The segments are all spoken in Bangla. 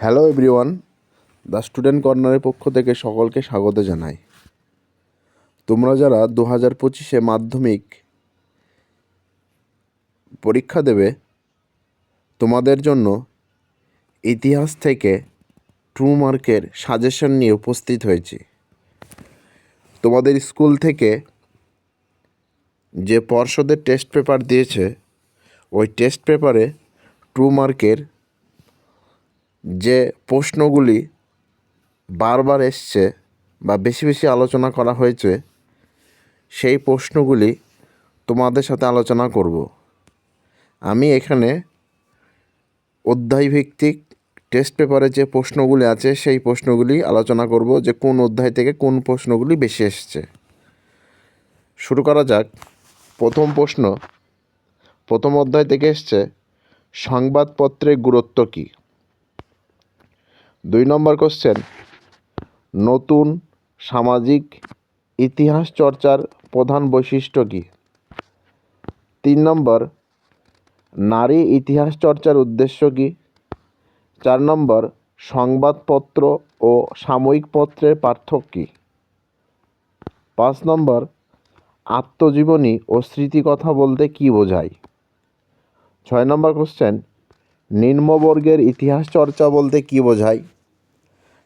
হ্যালো এভরিওয়ান, দ্য স্টুডেন্ট কর্নারের পক্ষ থেকে সকলকে স্বাগত জানাই। তোমরা যারা দু হাজার পঁচিশে মাধ্যমিক পরীক্ষা দেবে, তোমাদের জন্য ইতিহাস থেকে ট্রু মার্কের সাজেশন নিয়ে উপস্থিত হয়েছি। তোমাদের স্কুল থেকে যে পর্ষদের টেস্ট পেপার দিয়েছে, ওই টেস্ট পেপারে ট্রু মার্কের যে প্রশ্নগুলি বারবার এসছে বা বেশি বেশি আলোচনা করা হয়েছে, সেই প্রশ্নগুলি তোমাদের সাথে আলোচনা করব। আমি এখানে অধ্যায়ভিত্তিক টেস্ট পেপারে যে প্রশ্নগুলি আছে, সেই প্রশ্নগুলি আলোচনা করব যে কোন অধ্যায় থেকে কোন প্রশ্নগুলি বেশি এসছে। শুরু করা যাক। প্রথম প্রশ্ন, প্রথম অধ্যায় থেকে এসছে, সংবাদপত্রের গুরুত্ব কী? দুই নম্বর কোশ্চেন নতুন সামাজিক ইতিহাস চর্চার প্রধান বৈশিষ্ট্য কী? তিন নম্বর, নারী ইতিহাস চর্চার উদ্দেশ্য কী? চার নম্বর, সংবাদপত্র ও সাময়িক পত্রের পার্থক্য কী? পাঁচ নম্বর, আত্মজীবনী ও স্মৃতিকথা বলতে কী বোঝায়? ছয় নম্বর কোশ্চেন নিম্নবর্গের ইতিহাস চর্চা বলতে কী বোঝায়?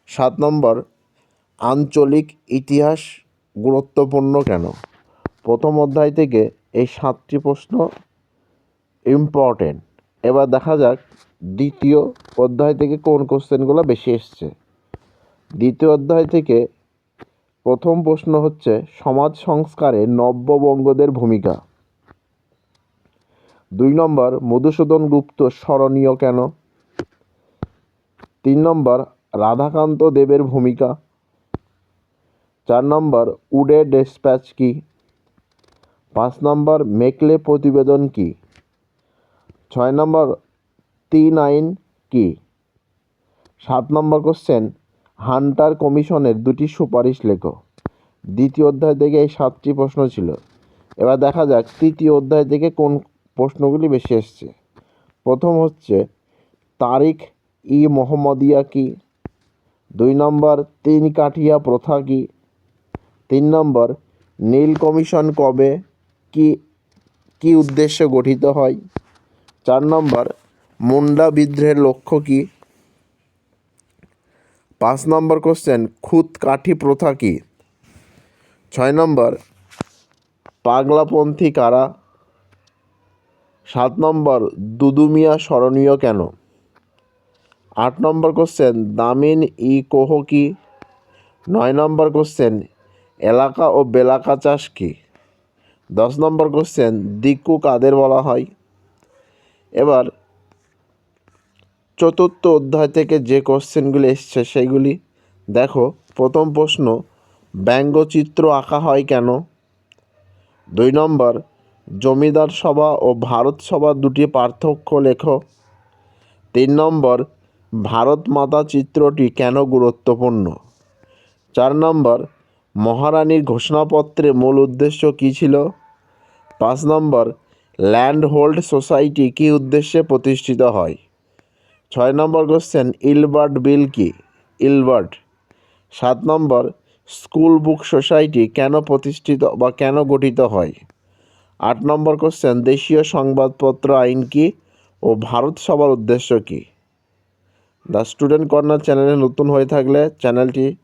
সাত নম্বর, আঞ্চলিক ইতিহাস গুরুত্বপূর্ণ কেন? প্রথম অধ্যায় থেকে এই সাতটি প্রশ্ন ইম্পর্টেন্ট এবার দেখা যাক দ্বিতীয় অধ্যায় থেকে কোন কোশ্চেনগুলো বেশি এসছে। দ্বিতীয় অধ্যায় থেকে প্রথম প্রশ্ন হচ্ছে, সমাজ সংস্কারে নব্যবঙ্গদের ভূমিকা। দুই নম্বর, মধুসূদন গুপ্ত স্মরণীয় কেন? তিন নম্বর রাধাকান্ত দেবের ভূমিকা। চার নম্বর, উডে ডেসপ্যাচ কি? পাঁচ নম্বর, মেকলে প্রতিবেদন কি? ছয় নম্বর তিন আইন কি? সাত নম্বর কোশ্চেন, হান্টার কমিশনের দুটি সুপারিশ লেখো। দ্বিতীয় অধ্যায় থেকে এই সাতটি প্রশ্ন ছিল। এবার দেখা যাক তৃতীয় অধ্যায় থেকে কোন প্রশ্নগুলি বেশি এসছে। প্রথম হচ্ছে, তারিখ ই মোহাম্মদিয়া কি? দুই নম্বর, তিন কাঠিয়া প্রথা কি? তিন নম্বর, নীল কমিশন কবে কি কি উদ্দেশ্যে গঠিত হয়? চার নম্বর, মুন্ডা বিদ্রোহের লক্ষ্য কি? পাঁচ নম্বর কোশ্চেন খুদ কাঠি প্রথা কি? ছয় নম্বর, পাগলাপন্থী কারা? সাত নম্বর, দুদুমিয়া স্মরণীয় কেন? আট নম্বর কোশ্চেন দামিন ই কোহ কি? নয় নম্বর কোশ্চেন এলাকা ও বেলাকা চাষ কি? দশ নম্বর কোশ্চেন দিকু কাদের বলা হয়? এবার চতুর্থ অধ্যায় থেকে যে কোশ্চেনগুলি এসছে সেইগুলি। দেখো, প্রথম প্রশ্ন, ব্যঙ্গচিত্র আঁকা হয় কেন? দুই নম্বর, জমিদার সভা ও ভারত সভা দুটি পার্থক্য লেখো। তিন নম্বর ভারত মাতা চিত্রটি কেন গুরুত্বপূর্ণ? চার নম্বর, মহারানীর ঘোষণাপত্রে মূল উদ্দেশ্য কী ছিল? পাঁচ নম্বর ল্যান্ড হোল্ড সোসাইটি কী উদ্দেশ্যে প্রতিষ্ঠিত হয়? ছয় নম্বর কোশ্চেন, ইলবার্ট বিল কি? ইলবার্ট। সাত নম্বর, স্কুল বুক সোসাইটি কেন প্রতিষ্ঠিত বা কেন গঠিত হয়? আট নম্বর কোশ্চেন, দেশীয় সংবাদপত্র আইন কি ও ভারত সভার উদ্দেশ্য কী? দ্য স্টুডেন্ট কর্নার চ্যানেলে নতুন হয়ে থাকলে চ্যানেলটি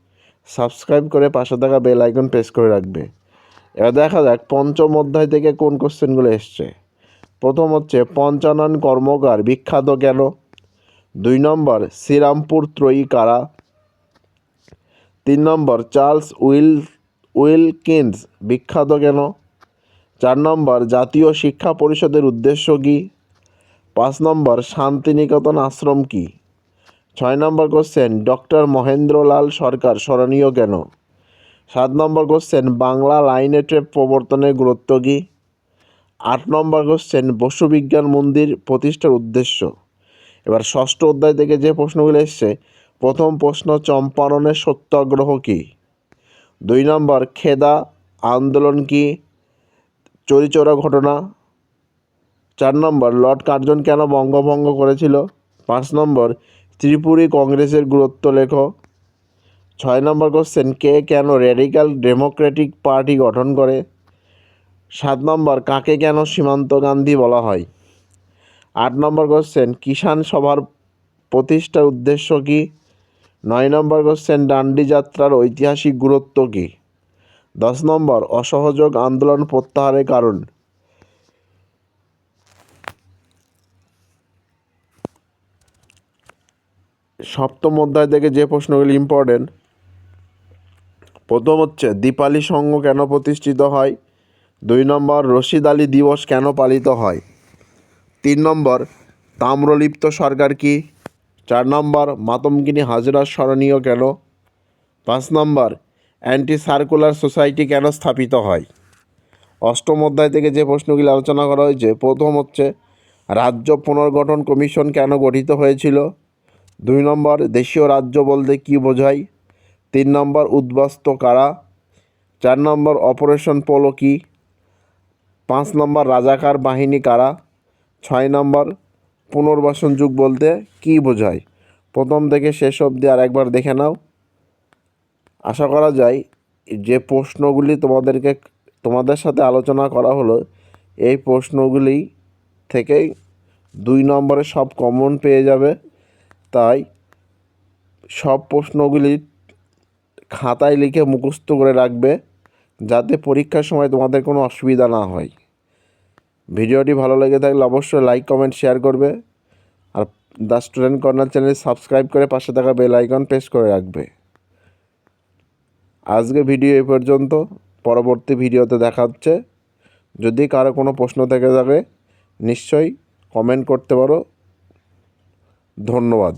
সাবস্ক্রাইব করে পাশে থাকা বেল আইকন প্রেস করে রাখবে। এবার দেখা যাক পঞ্চম অধ্যায় থেকে কোন কোশ্চেনগুলো এসছে। প্রথম হচ্ছে, পঞ্চানন কর্মকার বিখ্যাত কেন? দুই নম্বর, শ্রীরামপুর ত্রয়ী কারা? তিন নম্বর, চার্লস উইল, উইলকিন্স বিখ্যাত কেন? চার নম্বর, জাতীয় শিক্ষা পরিষদের উদ্দেশ্য কী? পাঁচ নম্বর, শান্তিনিকেতন আশ্রম কী? ছয় নম্বর কোশ্চেন ডক্টর মহেন্দ্রলাল সরকার স্মরণীয় কেন? সাত নম্বর কোশ্চেন বাংলা লাইনে ট্রেপ প্রবর্তনের গুরুত্ব কী? আট নম্বর কোশ্চেন বসুবিজ্ঞান মন্দির প্রতিষ্ঠার উদ্দেশ্য। এবার ষষ্ঠ অধ্যায় থেকে যে প্রশ্নগুলো এসছে, প্রথম প্রশ্ন, চম্পারণের সত্যাগ্রহ কী? দুই নম্বর, খেদা আন্দোলন কি? চরিচৌরা ঘটনা। চার নম্বর, লর্ড কার্জন কেন বঙ্গভঙ্গ করেছিল? পাঁচ নম্বর ত্রিপুরী কংগ্রেসের গুরুত্ব লেখো। ছয় নম্বর কোশ্চেন কে কেন র্যাডিক্যাল ডেমোক্রেটিক পার্টি গঠন করে? সাত নম্বর, কাকে কেন সীমান্ত গান্ধী বলা হয়? আট নম্বর কোশ্চেন কিষাণ সভার প্রতিষ্ঠার উদ্দেশ্য কী? নয় নম্বর কোশ্চেন ডান্ডি যাত্রার ঐতিহাসিক গুরুত্ব কী? দশ নম্বর, অসহযোগ আন্দোলন প্রত্যাহারের কারণ? সপ্তম অধ্যায় থেকে যে প্রশ্নগুলি ইম্পর্টেন্ট প্রথম হচ্ছে, দীপালি সংঘ কেন প্রতিষ্ঠিত হয়? দুই নম্বর, রশিদ আলী দিবস কেন পালিত হয়? তিন নম্বর, তাম্রলিপ্ত সরকার কি? চার নম্বর, মাতঙ্গিনী হাজরার স্মরণীয় কেন? পাঁচ নম্বর অ্যান্টি সার্কুলার সোসাইটি কেন স্থাপিত হয়? অষ্টম অধ্যায় থেকে যে প্রশ্নগুলি আলোচনা করা হয়েছে, প্রথম হচ্ছে, রাজ্য পুনর্গঠন কমিশন কেন গঠিত হয়েছিল? দুই নম্বর, দেশীয় রাজ্য বলতে কী বোঝায়? তিন নম্বর, উদ্বাস্ত কারা? চার নম্বর, অপারেশন পোলো কি? পাঁচ নম্বর, রাজাকার বাহিনী কারা? ছয় নম্বর, পুনর্বাসন যুগ বলতে কী বোঝায়? প্রথম থেকে শেষ অবধি আর একবার দেখে নাও। আশা করা যায় যে প্রশ্নগুলি তোমাদেরকে, তোমাদের সাথে আলোচনা করা হলো, এই প্রশ্নগুলি থেকেই দুই নম্বরে সব কমন পেয়ে যাবে। তাই সব প্রশ্নগুলি খাতায় লিখে মুখস্থ করে রাখবে যাতে পরীক্ষার সময় তোমাদের কোনো অসুবিধা না হয়। ভিডিওটি ভালো লেগে থাকলে অবশ্যই লাইক কমেন্ট শেয়ার করবে আর the student corner channel subscribe করে পাশে থাকা বেল আইকন প্রেস করে রাখবে। আজকে ভিডিও এই পর্যন্ত। পরবর্তী ভিডিওতে দেখা হচ্ছে। যদি কারও কোনো প্রশ্ন থেকে থাকে, নিশ্চয়ই কমেন্ট করতে পারো। ধন্যবাদ।